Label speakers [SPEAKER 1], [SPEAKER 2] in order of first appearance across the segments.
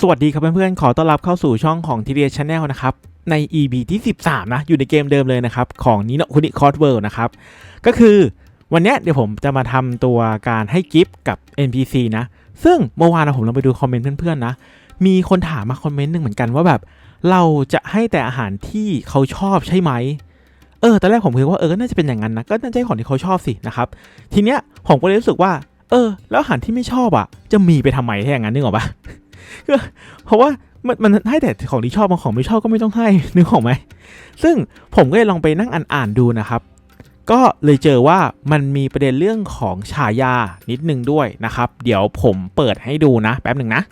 [SPEAKER 1] สวัสดีครับเพื่อนๆ ขอต้อนรับเข้าสู่ช่องของ t ีเดียช n แนลนะครับ ใน EP ที่ 13 นะ อยู่ในเกมเดิมเลยนะครับ ของนิโนคุนิคอร์เวิลด์นะครับ ก็คือวันนี้เดี๋ยวผมจะมาทำตัวการให้กิฟต์กับ NPC นะ ซึ่งเมื่อวานผมลองไปดูคอมเมนต์เพื่อนๆนะ มีคนถามมาคอมเมนต์หนึ่งเหมือนกันว่าแบบ เราจะให้แต่อาหารที่เขาชอบใช่ไหม เออตอนแรกผมคิดว่าเออก็น่าจะเป็นอย่างนั้นนะก็น่าจะให้ของที่เขาชอบสินะครับทีเนี้ยผมก็เลยรู้สึกว่า เออ แล้วอาหารที่ไม่ชอบอะ จะมีไปทำไมถ้าอย่างนั้นนึกออกปะก็เพราะว่ามันมันให้แต่ของที่ชอบบางของไม่ชอบก็ไม่ต้องให้นึกออกไหมซึ่งผมก็เลยลองไปนั่งอ่านๆดูนะครับก็เลยเจอว่ามันมีประเด็นเรื่องของฉายานิดนึงด้วยนะครับ เดี๋ยวผมเปิดให้ดูนะ แป๊บหนึ่งนะ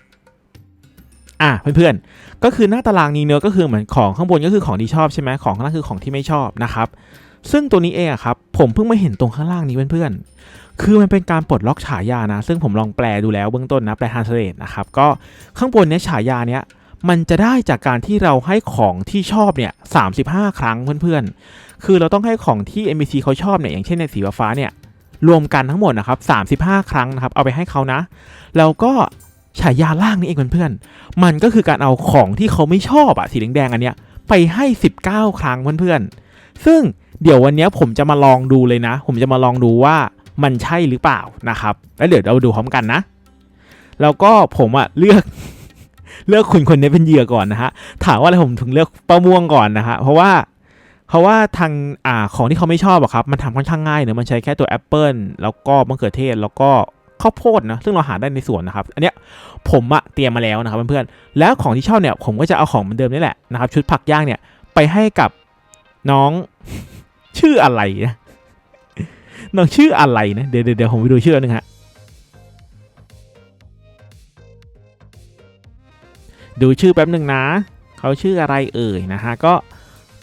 [SPEAKER 1] อะเพื่อนๆ ก็คือหน้าตารางนี้เนื้อก็คือเหมือนของข้างบนก็คือของที่ชอบใช่ไหมของข้างล่างคือของที่ไม่ชอบนะครับ ซึ่งตัวนี้เองครับผมเพิ่งมาเห็นตรงข้างล่างนี้เพื่อนๆ คือมันเป็นการปลดล็อกฉายานะ ซึ่งผมลองแปลดูแล้วเบื้องต้นนะแปลทานสเลตนะครับก็ข้างบนเนี้ยฉายาเนี้ยมันจะได้จากการที่เราให้ของที่ชอบเนี่ย35ครั้งเพื่อนๆ คือเราต้องให้ของที่ NPC เขาชอบเนี่ยอย่างเช่นในสีฟ้าเนี่ยรวมกันทั้งหมดนะครับ35 ครั้งนะครับเอาไปให้เขานะ แล้วก็ ฉายาล่างนี่เองเพื่อนๆ มันก็คือการเอาของที่เขาไม่ชอบอะสีแดงๆอันเนี้ยไปให้ 19 ครั้งเพื่อนๆ ซึ่งเดี๋ยววันนี้ผมจะมาลองดูเลยนะ ผมจะมาลองดูว่ามันใช่หรือเปล่านะครับ แล้วเดี๋ยวเราดูพร้อมกันนะ แล้วก็ผมอะเลือกเลือกคุณคนนี้เป็นเหยื่อก่อนนะฮะ ถามว่าอะไรผมถึงเลือกป้าม่วงก่อนนะฮะ เพราะว่าเพราะว่าทางอ่าของที่เขาไม่ชอบอะครับ มันทำค่อนข้างง่ายเนอะมันใช้แค่ตัวแอปเปิลแล้วก็มะเขือเทศแล้วก็ ข้าวโพดนะซึ่งเราหาได้ในสวนนะครับอันเนี้ยผมอะเตรียมมาแล้วนะครับเพื่อนๆแล้วของที่ชอบเนี่ยผมก็จะเอาของเหมือนเดิมนี่แหละนะครับชุดผักย่างเนี่ยไปให้กับน้องชื่ออะไรนะน้องชื่ออะไรนะเดี๋ยวเดี๋ยวผมไปดูชื่อหนึงฮะดูชื่อแป๊บหนึ่งนะ เขาชื่ออะไรเอ่ยนะฮะก็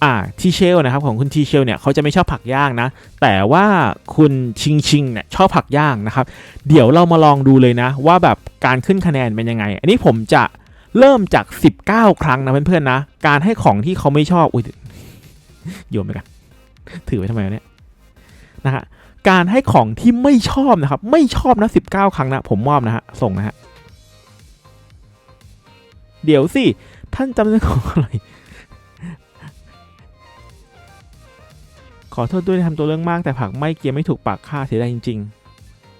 [SPEAKER 1] อ่าทีเชลนะครับของคุณทีเชลเนี่ยเขาจะไม่ชอบผักย่างนะ แต่ว่าคุณชิงชิงเนี่ยชอบผักย่างนะครับ เดี๋ยวเรามาลองดูเลยนะ ว่าแบบการขึ้นคะแนนเป็นยังไง อันนี้ผมจะเริ่มจาก 19 ครั้งนะเพื่อนๆนะ การให้ของที่เขาไม่ชอบอุ้ยโยนไปกัน ถือไว้ทำไมเนี่ยนะฮะการให้ของที่ไม่ชอบนะครับ ไม่ชอบนะ 19 ครั้งนะ ผมมอบนะฮะส่งนะฮะเดี๋ยวสิท่านจำเรื่องของอะไร ขอโทษด้วยที่ทำตัวเรื่องมากแต่ผักไม่เกียร์ไม่ถูกปากค่าเสียดายจริง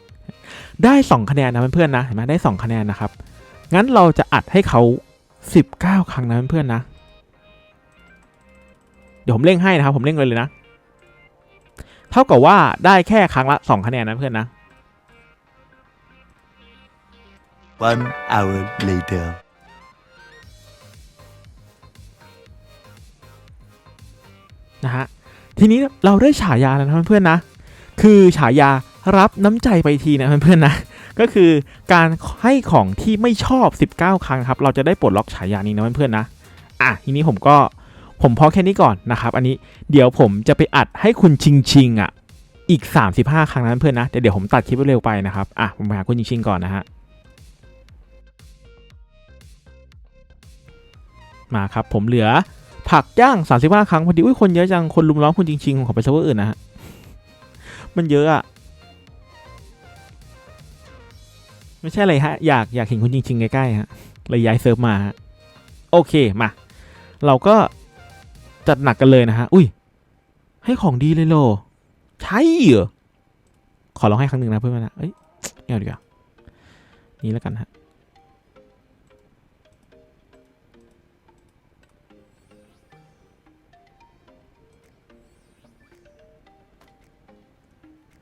[SPEAKER 1] ๆ ได้ 2 คะแนนนะเพื่อนๆนะเห็นไหมได้ 2 คะแนนนะครับ งั้นเราจะอัดให้เขา 19 ครั้งนะเพื่อนๆนะ เดี๋ยวผมเร่งให้นะครับ ผมเร่งเลยเลยนะ เท่ากับว่าได้แค่ครั้งละ 2 คะแนนนะเพื่อนนะ
[SPEAKER 2] One hour later.
[SPEAKER 1] นะฮะ ทีนี้เราได้ฉายาแล้วนะเพื่อนๆนะ คือฉายารับน้ำใจไปทีนะเพื่อนๆนะ ก็คือการให้ของที่ไม่ชอบ 19 ครั้งครับ เราจะได้ปลดล็อกฉายานี้นะเพื่อนๆนะ อะทีนี้ผมก็ผมพอแค่นี้ก่อนนะครับ อันนี้เดี๋ยวผมจะไปอัดให้คุณชิงชิงอะอีก 35 ครั้งนั้นเพื่อนนะ เดี๋ยวเดี๋ยวผมตัดคลิปไว้เร็วไปนะครับ อะผมไปหาคุณชิงชิงก่อนนะฮะ มาครับผมเหลือ ผักย่าง 35 ครั้งพอดี อุ้ยคนเยอะจัง คนลุมล้อมคุณจริงๆ ของไปเซิร์ฟเวอร์อื่นนะฮะ มันเยอะอะ ไม่ใช่อะไรฮะ อยากอยากเห็นคุณจริงๆ ใกล้ๆฮะเลยย้ายเซิร์ฟมาฮะ โอเค มา เราก็จัดหนักกันเลยนะฮะ อุ้ย ให้ของดีเลยโล ใช่เหรอ ขอลองให้ครั้งหนึ่งนะเพื่อนๆนะเอ้ยเอาดีกว่า นี่แล้วกันฮะ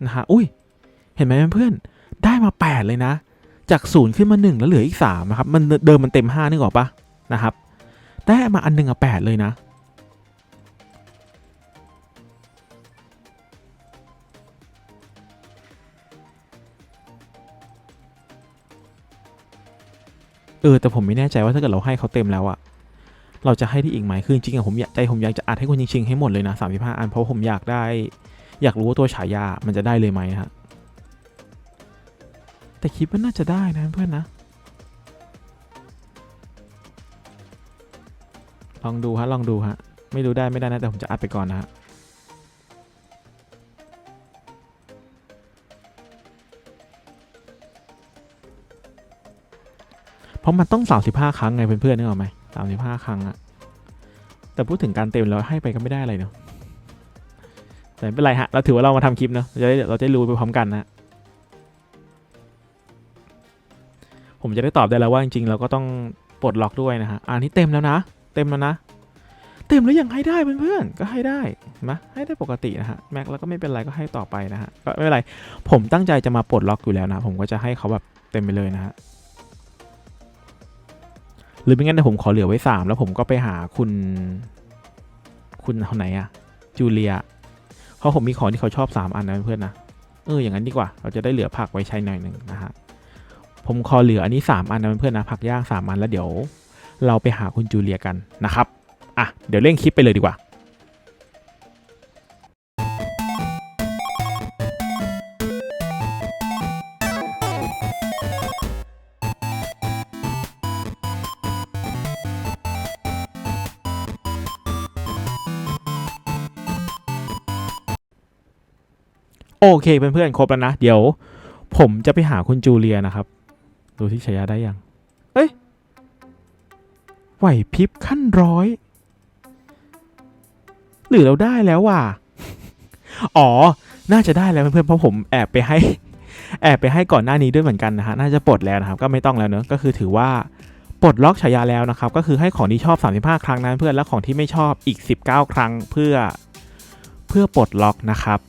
[SPEAKER 1] นะฮะ อุ้ย เห็นไหมเพื่อน ได้มา 8 เลยนะ จากศูนย์ขึ้นมา 1 แล้วเหลืออีก3นะครับ มันเดิมมันเต็ม 5 นึกออกปะนะครับ ได้มาอันหนึ่งอะ8เลยนะ เออ แต่ผมไม่แน่ใจว่าถ้าเกิดเราให้เขาเต็มแล้วอะเราจะให้ที่อีกไหมคือจริงๆอผมอยากใจผมอยากจะอัดให้คุณจริงๆให้หมดเลยนะ35 อันเพราะผมอยากได้ อยากรู้ว่าตัวฉายามันจะได้เลยไหมฮะ แต่คิดว่าน่าจะได้นะเพื่อนนะ ลองดูฮะ ลองดูฮะ ไม่รู้ได้ไม่ได้นะ แต่ผมจะอัดไปก่อนนะฮะเพราะมันต้อง 35 ครั้งไงเพื่อนๆนึกออกไหม35 ครั้งอะแต่พูดถึงการเต็มแล้วให้ไปก็ไม่ได้อะไรเนาะ แต่ไม่เป็นไรฮะ เราถือว่าเรามาทำคลิปเนาะเราจะได้เราจะรู้ไปพร้อมกันนะผมจะได้ตอบได้แล้วว่าจริงๆเราก็ต้องปลดล็อกด้วยนะฮะอันนี้เต็มแล้วนะ เต็มแล้วนะ เต็มแล้วยังให้ได้เพื่อนๆก็ให้ได้นะให้ได้ปกตินะฮะแม็กแล้วก็ไม่เป็นไรก็ให้ต่อไปนะฮะก็ไม่เป็นไร ผมตั้งใจจะมาปลดล็อกอยู่แล้วนะผมก็จะให้เขาแบบเต็มไปเลยนะฮะหรือไม่งั้นผมขอเหลือไว้สามแล้วผมก็ไปหาคุณ คุณคนไหนอะจูเลีย เพราะผมมีของที่เขาชอบสามอันนะเพื่อนนะ เอออย่างนั้นดีกว่า เราจะได้เหลือผักไว้ใช้หน่อยหนึ่งนะฮะ ผมขอเหลืออันนี้สามอันนะเพื่อนนะ ผักย่างสามอันแล้วเดี๋ยว เราไปหาคุณจูเลียกันนะครับ อะ เดี๋ยวเร่งคลิปไปเลยดีกว่า โอเคเพื่อนๆครบแล้วนะ เดี๋ยว ผมจะไปหาคุณจูเลียนะครับ ดูที่ชายาได้ยัง เอ้ยไหวพริบขั้นร้อย หรือเราได้แล้วว่ะ อ๋อ น่าจะได้แล้วเพื่อนๆเพราะผมแอบไปให้ แอบไปให้ก่อนหน้านี้ด้วยเหมือนกันนะฮะ น่าจะปลดแล้วนะครับ ก็ไม่ต้องแล้วเนอะก็คือถือว่าปลดล็อกฉายาแล้วนะครับ ก็คือให้ของที่ชอบ 35 ครั้งนั้นเพื่อนแล้วของที่ไม่ชอบอีก 19 ครั้งเพื่อเพื่อปลดล็อกนะครับ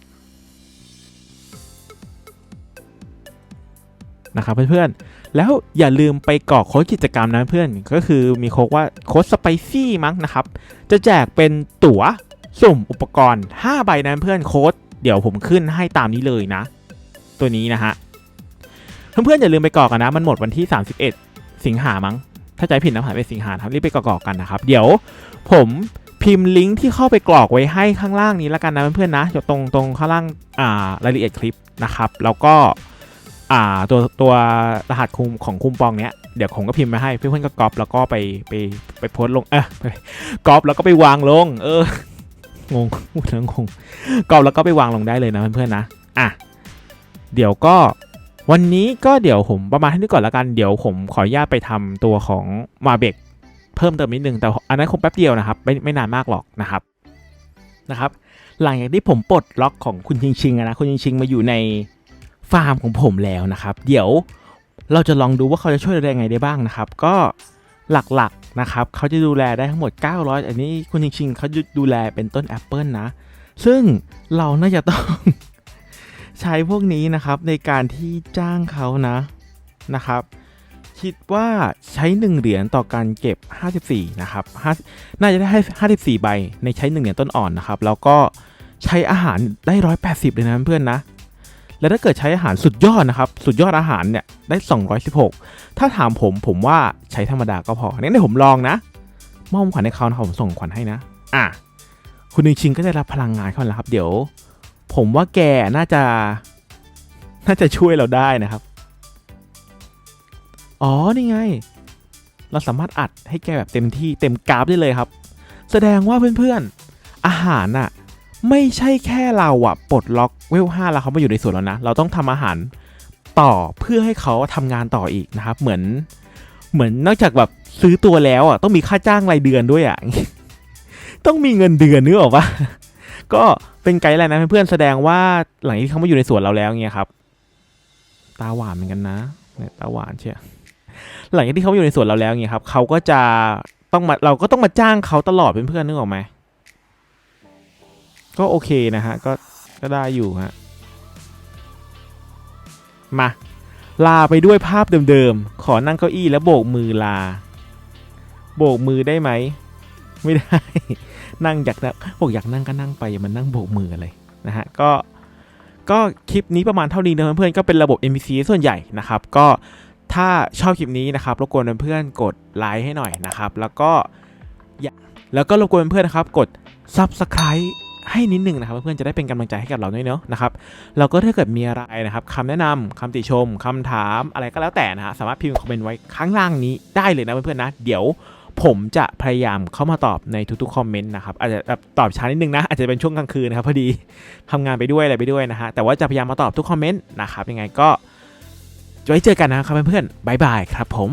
[SPEAKER 1] นะครับเพื่อนๆ แล้วอย่าลืมไปกรอกโค้ดกิจกรรมนะเพื่อนก็คือมีโค้ดว่าโค้ดสไปซี่มั้งนะครับ จะแจกเป็นตั๋วสุ่มอุปกรณ์ 5 ใบนะเพื่อนโค้ดเดี๋ยวผมขึ้นให้ตามนี้เลยนะ ตัวนี้นะฮะเพื่อนๆอย่าลืมไปกรอกกันนะ มันหมดวันที่ 31 สิงหามั้งถ้าใจผิดนะผ่านไปสิงหาครับรีบไปกรอกกันนะครับ เดี๋ยวผมพิมพ์ลิงก์ที่เข้าไปกรอกไว้ให้ข้างล่างนี้แล้วกันนะเพื่อนๆนะตรงตรงข้างล่างอ่ารายละเอียดคลิปนะครับ แล้วก็ อ่าตัวตัวรหัสคุมของคุมปองเนี้ยเดี๋ยวผมก็พิมพ์มาให้เพื่อนๆก็ก๊อปแล้วก็ไปไปไปโพสลงเออก๊อปแล้วก็ไปวางลง เอองงพูดแล้วงงก๊อปแล้วก็ไปวางลงได้เลยนะเพื่อนๆนะอะเดี๋ยวก็วันนี้ก็เดี๋ยวผมประมาณนี้ก่อนละกันเดี๋ยวผมขออนุญาตไปทำตัวของมาเบกเพิ่มเติมนิดนึงแต่อันนั้นคงแป๊บเดียวนะครับไม่ไม่นานมากหรอกนะครับนะครับ หลังจากที่ผมปลดล็อกของคุณชิงชิงนะคุณชิงชิงมาอยู่ใน ฟาร์มของผมแล้วนะครับ เดี๋ยวเราจะลองดูว่าเขาจะช่วยเราได้ยังไงได้บ้างนะครับ ก็หลักๆนะครับเขาจะดูแลได้ทั้งหมด 900 อันนี้คุณจริงๆเขาดูแลเป็นต้นแอปเปิลนะ ซึ่งเราน่าจะต้อง ใช้พวกนี้นะครับในการที่จ้างเขานะนะครับ คิดว่าใช้ 1 เหรียญต่อการเก็บ 54 นะครับ5น่าจะได้ให้54 ใบในใช้ 1 เหรียญต้นอ่อนนะครับ แล้วก็ใช้อาหารได้ 180 เลยนะเพื่อนนะ แล้วถ้าเกิดใช้อาหารสุดยอดนะครับ สุดยอดอาหารเนี่ยได้ 216 ถ้าถามผมผมว่าใช้ธรรมดาก็พอเนี่ยเดี๋ยวผมลองนะมอบของขวัญให้เขานะครับผมส่งขวัญให้นะ อะ คุณนิงชิงก็ได้รับพลังงานเข้ามาแล้วครับ เดี๋ยว ผมว่าแกน่าจะ น่าจะช่วยเราได้นะครับ อ๋อ นี่ไง เราสามารถอัดให้แกแบบเต็มที่เต็มกราฟได้เลยครับ แสดงว่าเพื่อนๆ อาหารน่ะ ไม่ใช่แค่เราอะปลดล็อกเวล5แล้วเขามาอยู่ในสวนแล้วนะ เราต้องทำอาหารต่อเพื่อให้เขาทำงานต่ออีกนะครับ เหมือน เหมือนนอกจากแบบซื้อตัวแล้วอะต้องมีค่าจ้างรายเดือนด้วยอะต้องมีเงินเดือนนึกออกปะก็เป็นไกด์ไลน์นะเพื่อนๆแสดงว่าหลังที่เขามาอยู่ในสวนเราแล้วเงี้ยครับ ตาหวานเหมือนกันนะเนี่ยตาหวานเชียหลังจากที่เขามาอยู่ในสวนเราแล้วเงี้ยครับเขาก็จะต้องมาเราก็ต้องมาจ้างเขาตลอดเพื่อนๆนึกออกไหม ก็โอเคนะฮะ ก็ก็ได้อยู่ฮะ มา ลาไปด้วยภาพเดิมๆ ขอนั่งเก้าอี้แล้วโบกมือลา โบกมือได้ไหม ไม่ได้ นั่งอยากนั่งบอกอยากนั่งก็นั่งไปอย่ามานั่งโบกมืออะไรนะฮะ ก็ก็คลิปนี้ประมาณเท่านี้นะเพื่อนๆก็เป็นระบบ NPC ส่วนใหญ่นะครับ ก็ถ้าชอบคลิปนี้นะครับรบกวนเพื่อนๆกดไลค์ให้หน่อยนะครับ แล้วก็แล้วก็รบกวนเพื่อนๆนะครับ กด Subscribe ให้นิดหนึ่งนะครับเพื่อนๆจะได้เป็นกำลังใจให้กับเราด้วยเนาะนะครับแล้วก็ถ้าเกิดมีอะไรนะครับคำแนะนำคำติชมคำถามอะไรก็แล้วแต่นะฮะสามารถพิมพ์คอมเมนต์ไว้ข้างล่างนี้ได้เลยนะเพื่อนๆนะ เดี๋ยวผมจะพยายามเข้ามาตอบในทุกๆคอมเมนต์นะครับอาจจะตอบช้านิดนึงนะอาจจะเป็นช่วงกลางคืนนะครับพอดีทำงานไปด้วยอะไรไปด้วยนะฮะแต่ว่าจะพยายามมาตอบทุกคอมเมนต์นะครับยังไงก็ไว้เจอกันนะครับเพื่อนๆบายบายครับผม